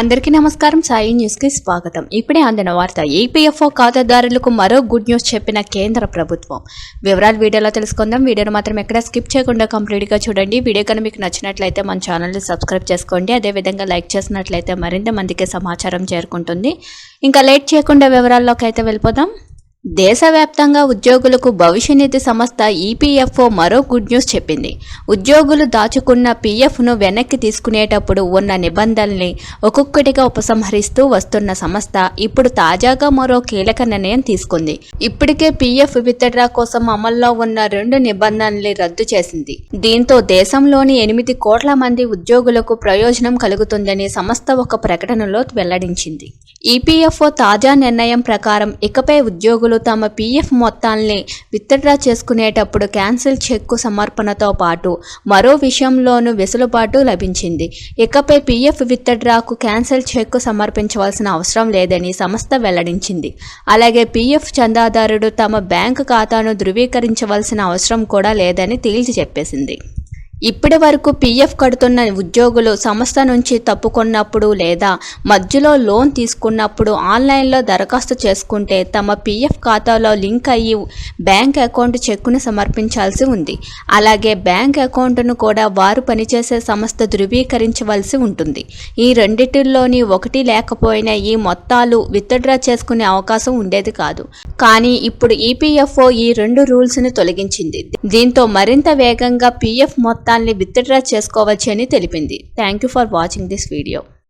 అందరికీ నమస్కారం. సాయి న్యూస్కి స్వాగతం. ఇప్పుడే అందిన వార్త ఈపీఎఫ్ఓ ఖాతాదారులకు మరో గుడ్ న్యూస్ చెప్పిన కేంద్ర ప్రభుత్వం. వివరాలు వీడియోలో తెలుసుకుందాం. వీడియోను మాత్రం ఎక్కడ స్కిప్ చేయకుండా కంప్లీట్గా చూడండి. వీడియో కనుక మీకు నచ్చినట్లయితే మన ఛానల్ని సబ్స్క్రైబ్ చేసుకోండి. అదేవిధంగా లైక్ చేసినట్లయితే మరింత మందికి సమాచారం చేరుకుంటుంది. ఇంకా లేట్ చేయకుండా వివరాల్లోకి అయితే వెళ్ళిపోదాం. దేశవ్యాప్తంగా ఉద్యోగులకు భవిష్య నిధి సంస్థ ఈపీఎఫ్ఓ మరో గుడ్ న్యూస్ చెప్పింది. ఉద్యోగులు దాచుకున్న పీఎఫ్ను వెనక్కి తీసుకునేటప్పుడు ఉన్న నిబంధనల్ని ఒక్కొక్కటిగా ఉపసంహరిస్తూ వస్తున్న సంస్థ ఇప్పుడు తాజాగా మరో కీలక నిర్ణయం తీసుకుంది. ఇప్పటికే పీఎఫ్ విత్డ్రా కోసం అమల్లో ఉన్న రెండు నిబంధనల్ని రద్దు చేసింది. దీంతో దేశంలోని ఎనిమిది కోట్ల మంది ఉద్యోగులకు ప్రయోజనం కలుగుతుందని సంస్థ ఒక ప్రకటనలో వెల్లడించింది. ఈపీఎఫ్ఓ తాజా నిర్ణయం ప్రకారం ఇకపై ఉద్యోగులు తమ పీఎఫ్ మొత్తాల్ని విత్డ్రా చేసుకునేటప్పుడు క్యాన్సిల్ చెక్కు సమర్పణతో పాటు మరో విషయంలోనూ వెసులుబాటు లభించింది. ఇకపై పీఎఫ్ విత్డ్రాకు క్యాన్సిల్ చెక్కు సమర్పించవలసిన అవసరం లేదని సంస్థ వెల్లడించింది. అలాగే పీఎఫ్ చందాదారుడు తమ బ్యాంకు ఖాతాను ధృవీకరించవలసిన అవసరం కూడా లేదని తేల్చి చెప్పేసింది. ఇప్పటి వరకు పీఎఫ్ కడుతున్న ఉద్యోగులు సంస్థ నుంచి తప్పుకున్నప్పుడు లేదా మధ్యలో లోన్ తీసుకున్నప్పుడు ఆన్లైన్లో దరఖాస్తు చేసుకుంటే తమ పీఎఫ్ ఖాతాలో లింక్ అయ్యి బ్యాంక్ అకౌంట్ చెక్కును సమర్పించాల్సి ఉంది. అలాగే బ్యాంక్ అకౌంట్ను కూడా వారు పనిచేసే సంస్థ ధృవీకరించవలసి ఉంటుంది. ఈ రెండిటిల్లోని ఒకటి లేకపోయినా ఈ మొత్తాలు విత్డ్రా చేసుకునే అవకాశం ఉండేది కాదు. కానీ ఇప్పుడు ఈపీఎఫ్ఓ ఈ రెండు రూల్స్ను తొలగించింది. దీంతో మరింత వేగంగా పీఎఫ్ మొత్తాన్ని విత్డ్రా చేసుకోవచ్చని తెలిపింది. Thank you for watching this video